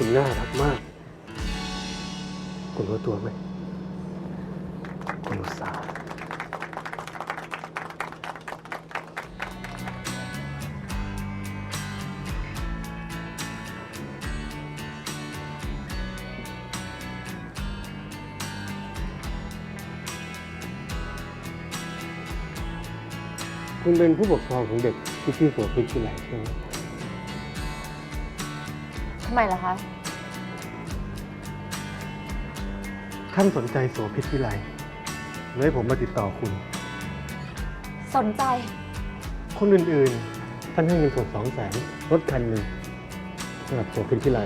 คุณน่ารักมาก คุณรู้ตัวไหม คุณอุตสาห์คุณเป็นผู้ปกครองของเด็กที่ชื่อโสภิตที่ไหนใช่ไหม ทำไมล่ะคะ ท่านสนใจโสภิตวิไลเลยให้ผมมาติดต่อคุณ สนใจ คนอื่นๆ ท่านให้เงินสดสองแสนรถคันหนึ่งสำหรับโสภิตวิไล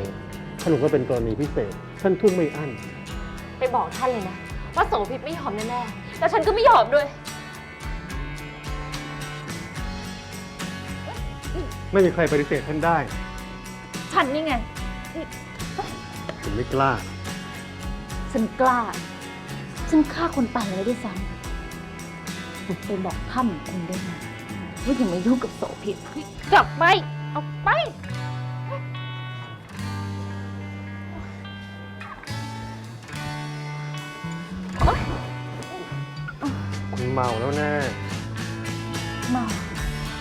ท่านบอกว่าเป็นกรณีพิเศษ ท่านทุ่มไม่อั้น ไปบอกท่านเลยนะ ว่าโสภิตไม่ยอมแน่ๆ แล้วฉันก็ไม่ยอมด้วย ไม่มีใครปฏิเสธท่านได้ ฉันนี่ไง ผมไม่กล้า ฉันกล้า ฉันฆ่าคนตายแล้วด้วยซ้ำไปบอกท่านคุณด้วยนะว่าอย่ามายุ่งกับโสภิตกลับไป เอาไป คุณเมาแล้วแน่มา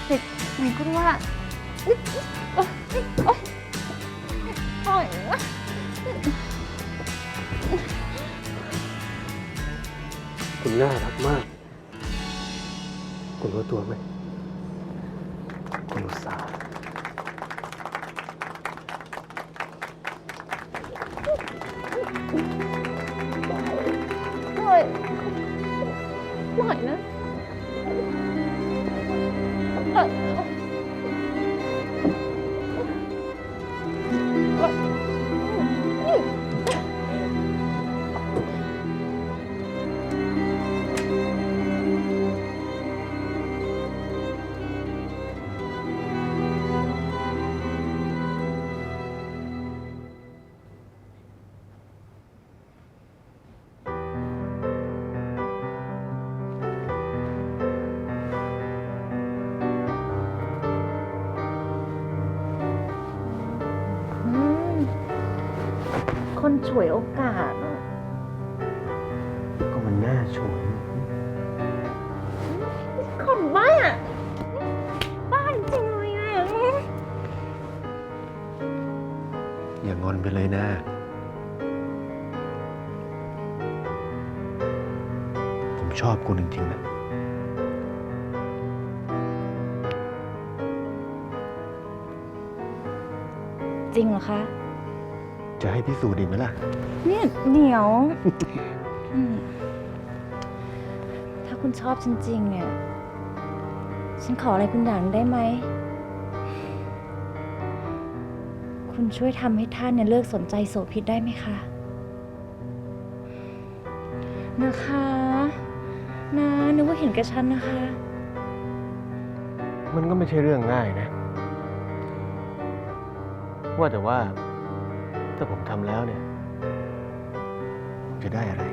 เด็กไหนก็ว่า โอ๊ย โอ๊ยโอ๊ยโอ๊ยคุณน่ารักมาก คุณรู้ตัวไหม คุณอุตสาห์โอ๊ยปล่อยนะ คนฉวยโอกาสอะก็มันน่าชวนคนบ้าอะบ้าจริงเลยอะอย่างอนไปเลยนะผมชอบคุณจริงๆนะ จริงเหรอคะ จะให้พิสูจน์ดีกไหมล่ะ เนี่ยเดี๋ยวอืมถ้าคุณชอบจริงๆเนี่ย ฉันขออะไรคุณอย่างหนึ่งได้ไหม คุณช่วยทำให้ท่านเนี่ยเลิกสนใจโสพิษได้ไหมคะ นะคะ นะนึกว่าเห็นกับฉันนะคะ มันก็ไม่ใช่เรื่องง่ายนะ ว่าแต่ว่า ถ้าผมทำแล้วเนี่ย จะได้อะไร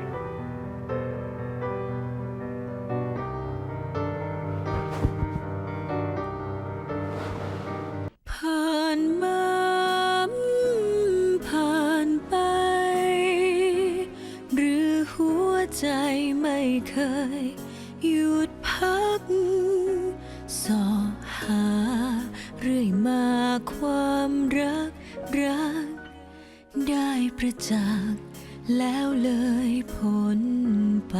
ประจักษ์แล้วเลยพ้นไป